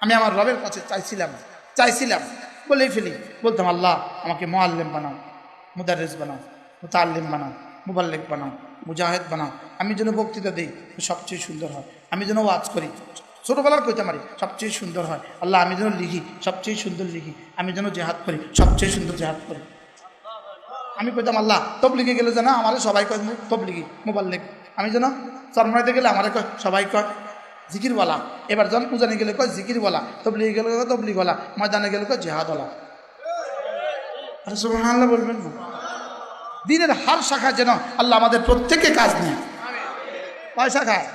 আমি আমার রবের কাছে চাইছিলাম চাইছিলাম, বলেই ফেলি। বলতাম, আল্লাহ, আমাকে মোয়াল্লেম বানাও মুদারেস বানাও মুতাল্লিম বানাও, মুবাল্লিক বানাও, মুজাহিদ বানাও। আমি যেন বক্তৃতা দিই সবচেয়ে সুন্দর হয়। আমি যেন ওয়াজ করি, ছোটোবেলার কইতে পারি, সবচেয়ে সুন্দর হয়। আল্লাহ, আমি যেন লিখি, সবচেয়ে সুন্দর লিখি। আমি যেন জেহাদ করি, সবচেয়ে সুন্দর জেহাদ করি। আমি কইতাম, আল্লাহ, তবলিগে গেলে যেন আমার সবাই কয় মু- তবলিগি, মোবাল্লিক। আমি যেন চরমাইতে গেলে আমার কয়, সবাই কয় জিকিরওয়ালা। এবার জন পূজানে গেলে কয়, জিকিরওয়ালা। তবলি গেলে কয়, তবলিগওয়ালা। ময়দানে গেলে কয়, জেহাদওয়ালা। আরে বলবেন দিনের হার শাখা যেন আল্লাহ আমাদের প্রত্যেকে কাজ নেয়। কয় শাখায়?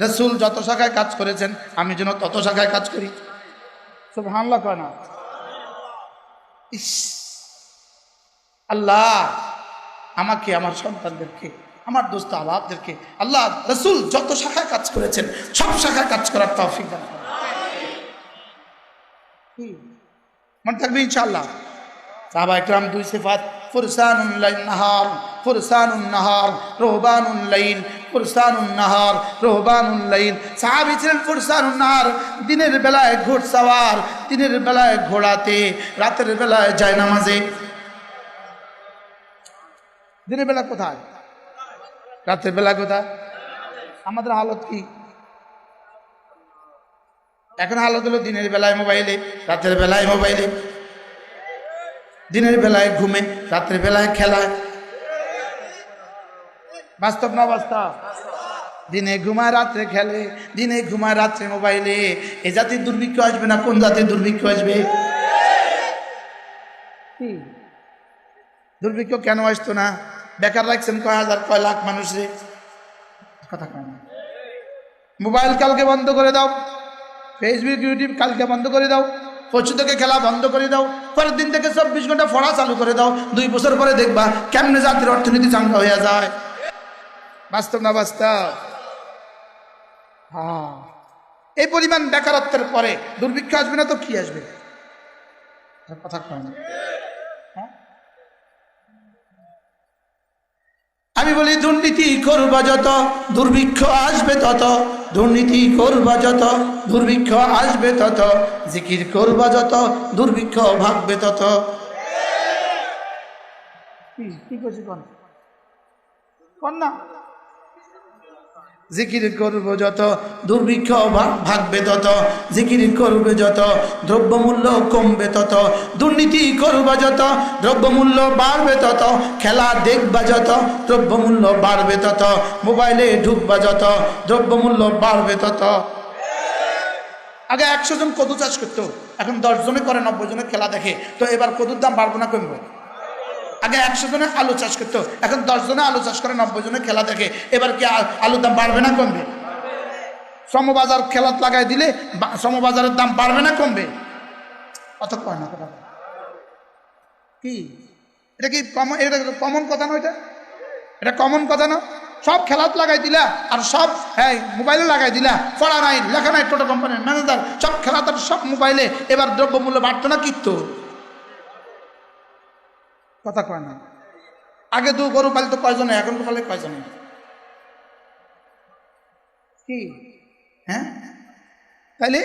রসুল যত শাখায় কাজ করেছেন, আমি যেন তত শাখায় কাজ করি। সুবহানাল্লাহ কয় না। ইস! আল্লাহ আমাকে, আমার সন্তানদেরকে আমার দোস্ত আবাবদেরকে আল্লাহ রসুল যত শাখায় কাজ করেছেন, সব শাখায় কাজ করার তৌফিক দান মনে থাকবে ইনশাআল্লাহ। সাহাবা একরাম দুই সিফাত ফুরসানুল নাহার, ফুরসানুন নাহার লাইল, ফুরসানুন নাহার রোহবানুল সাহাবী ছিলেন নাহার, দিনের বেলায় ঘোড়সাওয়ার দিনের বেলায় ঘোড়াতে, রাতের বেলায় যায় নামাজে। দিনের বেলা কোথায়? রাতের বেলা কোথায় আমাদের হালত কি? এখন হালত হলো দিনের বেলায় মোবাইলে রাতের বেলায় মোবাইলে। দিনের বেলায় ঘুমে রাতের বেলায় খেলায় বাস্তব না বাস্তব? দিনে ঘুমায় রাত্রে খেলে। দিনে ঘুমায় রাত্রে মোবাইলে। এ জাতির দুর্ভিক্ষ আসবে না কোন জাতির দুর্ভিক্ষ আসবে? দুর্ভিক্ষ কেন আসতো না? বেকার রাখছেন কয় হাজার, কয় লাখ মানুষে কথা কয় না। মোবাইল কালকে বন্ধ করে দাও। ফেসবুক ইউটিউব কালকে বন্ধ করে দাও। পরশু থেকে খেলা বন্ধ করে দাও। পরের দিন থেকে চব্বিশ ঘণ্টা পড়া চালু করে দাও। দুই বছর পরে দেখবা কেমনে জাতির অর্থনীতি চাঙ্গা হয়ে যায়। বাস্তব না বাস্তব? হ্যাঁ। এই পরিমাণ বেকারত্বের পরে দুর্ভিক্ষ আসবে না তো কি আসবে? কথা কয় না। আমি বলি দুর্নীতি করবা যত, দুর্ভিক্ষ আসবে তত। দুর্নীতি করবা যত, দুর্ভিক্ষ আসবে তত। জিকির করবা যত, দুর্ভিক্ষ ভাববে তত। কি কি করছি কোন না? জিকির করব যত, দুর্ভিক্ষ ভাগবে তত, জিকির করবে যত, দ্রব্যমূল্য কমবে তত, দুর্নীতি করবা যত, দ্রব্যমূল্য বাড়বে তত, খেলা দেখবা যত, দ্রব্যমূল্য বাড়বে তত, মোবাইলে ঢুকবা যত, দ্রব্যমূল্য বাড়বে তত। আগে একশো জন কদু চাষ করতো, এখন দশ জনে করে নব্বই জনে খেলা দেখে, তো এবার কদুর দাম বাড়বো না কমবো? আগে একশো জনে আলু চাষ করতো, এখন দশ জনে আলু চাষ করে নব্বই জনে খেলা দেখে। এবার কি আলুর দাম বাড়বে না কমবে? সমবাজার খেলাত লাগাই দিলে সমবাজারের দাম বাড়বে না কমবে? অত কয় না, কথা কি? এটা কি কমন এটা কমন কথা না এটা এটা কমন কথা না? সব খেলাত লাগাই দিলা, আর সব হ্যাঁ মোবাইলে লাগাই দিলা। পড়া নাই, লেখা নাই, টোটো কোম্পানির ম্যানেজার সব খেলাতার সব মোবাইলে। এবার দ্রব্যমূল্য বাড়তো না কিনতো কথা কয় না। আগে দু গরু পালিত কয়জনে এখন পালে কয়জনে কি? হ্যাঁ? তাইলে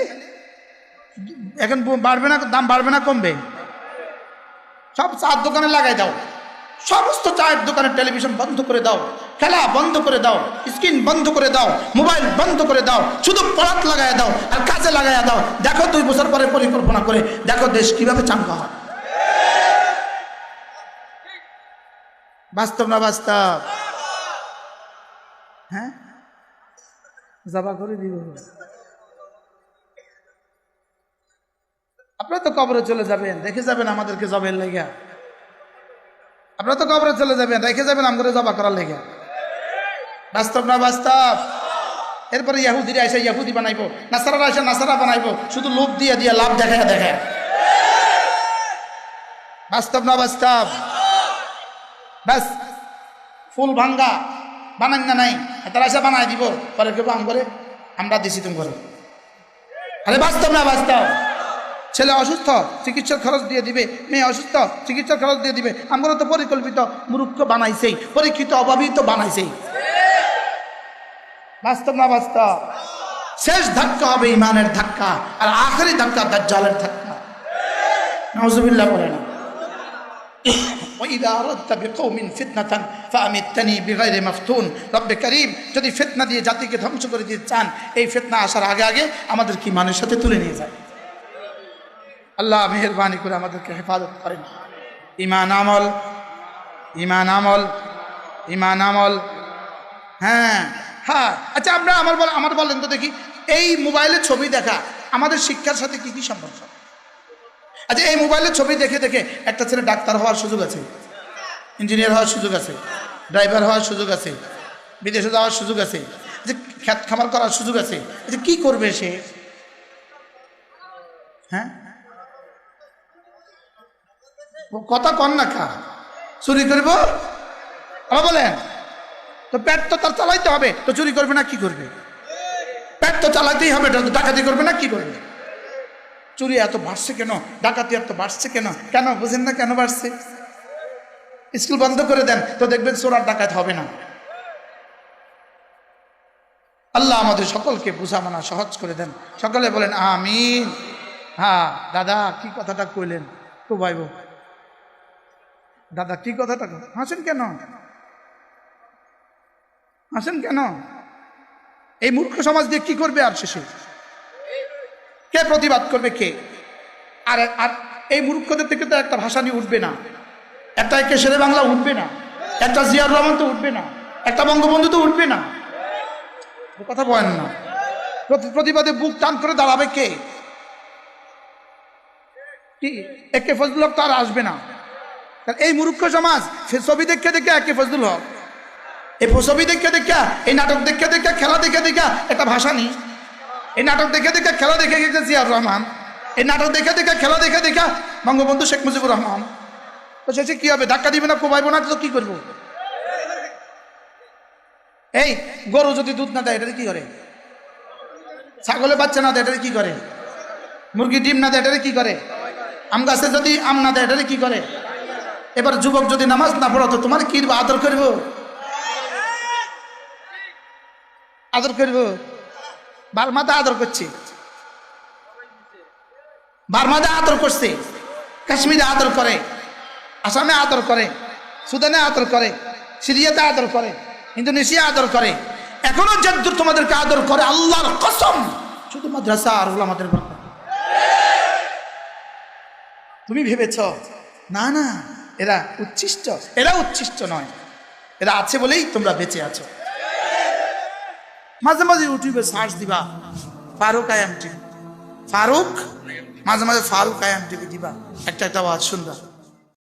এখন বাড়বে না, দাম বাড়বে না, কমবে। সব চার দোকানে লাগাই দাও। সমস্ত চায়ের দোকানে টেলিভিশন বন্ধ করে দাও। খেলা বন্ধ করে দাও। স্ক্রিন বন্ধ করে দাও। মোবাইল বন্ধ করে দাও। শুধু পড়াত লাগাই দাও আর কাজে লাগাই দাও। দেখো দুই বছর পরে পরিকল্পনা করে, দেখো দেশ কীভাবে চাঙ্গা হয়। বাস্তব না বাস্তব? হ্যাঁ? জবা করে দিব। আপনারা তো কবরে চলে যাবেন দেখে যাবেন আমাদেরকে জবের লেগে। আপনারা তো কবরে চলে যাবেন, রেখে যাবেন আমাদের জবা করার লেগে। বাস্তব না বাস্তব? এরপরে ইয়াহুদিরা এসে ইয়াহুদি বানাইবো, নাসারারা এসে নাসারা বানাইবো, শুধু লোভ দিয়ে দিয়ে লাভ দেখায় দেখায় বাস্তব না বাস্তব? ব্যাস, ফুল ভাঙ্গা বানান না নাই। তারা এসে বানাই দিব পরে কেউ আম করে, আমরা দিছি তুমি করে আরে বাস্তব না বাস্তব ছেলে অসুস্থ, চিকিৎসার খরচ দিয়ে দিবে, মেয়ে অসুস্থ, চিকিৎসার খরচ দিয়ে দিবে। আমরা তো পরিকল্পিত মূর্খ বানাইছেই, পরীক্ষিত অভাবই তো বানাইছেই। বাস্তব না বাস্তব শেষ ধাক্কা হবে ইমানের ধাক্কা, আর আখেরি ধাক্কা দাজ্জালের ধাক্কা। নজবিল্লাহ বলে না। وإذا أردت بقوم فتنة فأمتني بغير مفتون رب করিম যদি ফিতনা দিয়ে জাতিকে ধ্বংস করে দিতে চান এই ফিতনা আসার আগে আগে আমাদের কি মানুষের সাথে তুলে নিয়ে যায় আল্লাহ মেহরবানি করে আমাদেরকে হেফাজত করেন ইমান আমল ইমান আমল ইমান আমল হ্যাঁ হ্যাঁ আচ্ছা আমরা আমার বল আমার বলেন তো দেখি এই মোবাইলে ছবি দেখা আমাদের শিক্ষার সাথে কি কি সম্পর্ক আচ্ছা এই মোবাইলের ছবি দেখে দেখে একটা ছেলে ডাক্তার হওয়ার সুযোগ আছে, ইঞ্জিনিয়ার হওয়ার সুযোগ আছে, ড্রাইভার হওয়ার সুযোগ আছে, বিদেশে যাওয়ার সুযোগ আছে, যে খ্যাত খামার করার সুযোগ আছে যে কি করবে সে? হ্যাঁ? কথা কন না খা। চুরি করব? আবার বলেন, তো পেট তো তার চালাইতে হবে, তো চুরি করবে না কি করবে? পেট তো চালাইতেই হবে, ডাকাতি করবে না কি করবে? চুরি এত বাড়ছে কেন? ডাকাতি এত বাড়ছে কেন? কেন? বুঝেন না কেন বাড়ছে? স্কুল বন্ধ করে দেন, তো দেখবেন চোরার ডাকাত হবে না। আল্লাহ আমাদের সকলকে বুঝা মানা সহজ করে দেন। সকলে বলেন, আমিন। হ্যাঁ দাদা, কি কথাটা কইলেন? তো ভাইব দাদা, কি কথাটা হাসেন কেন? হাসেন কেন? এই মূর্খ সমাজ দিয়ে কি করবে আর শেষে? কে প্রতিবাদ করবে কে? আর আর এই মূর্খদের থেকে তো একটা ভাষা নিয়ে উঠবে না। একটা একে শেরে বাংলা উঠবে না। একটা জিয়ার রহমান তো উঠবে না। একটা বঙ্গবন্ধু তো উঠবে না। কথা বলেন না। প্রতিবাদে বুক টান করে দাঁড়াবে কে? কি? একে ফজলুল হক তো আর আসবে না। এই মূর্খ সমাজ, সে ছবি দেখে দেখে একে ফজলুল হক। এই ছবি দেখে দেখে, এই নাটক দেখে দেখে, খেলা দেখে দেখে একটা ভাষা নেই। এই নাটক দেখে দেখে, খেলা দেখে দেখে জিয়াউর রহমান। এই নাটক দেখে দেখে, খেলা দেখে দেখে বঙ্গবন্ধু শেখ মুজিবুর রহমান। তো শেষে কি হবে? ধাক্কা দিবে না, কোবাইবো না? তো কি করব? এই, গরু যদি দুধ না দেয়, এটাতে কি করে? ছাগলে বাচ্চা না দেয়, এটাতে কি করে? মুরগি ডিম না দেয়, এটাতে কি করে? আম গাছে যদি আম না দেয়, এটাতে কি করে? এবার যুবক যদি নামাজ না পড়ো তো তোমার কি আদর করব? আদর করব? বার্মাতে আদর করছে। বার্মাতে আদর করছে। কাশ্মীরে আদর করে। আসামে আদর করে। সুদানে আদর করে। সিরিয়াতে আদর করে। ইন্দোনেশিয়া আদর করে। এখনও যদ্দূর তোমাদেরকে আদর করে আল্লাহর কসম। শুধু মাদ্রাসা আর আমাদের তুমি ভেবেছ, না না, এরা উচ্ছিষ্ট। এরা উচ্ছিষ্ট নয়। এরা আছে বলেই তোমরা বেঁচে আছো। মাঝে মাঝে ইউটিউবে সার্চ দিবা, ফারুক আয়াম টিভি ফারুক? মাঝে মাঝে ফারুক আয়াম টিভি দিবা। একটা একটা আওয়াজ শুনবা।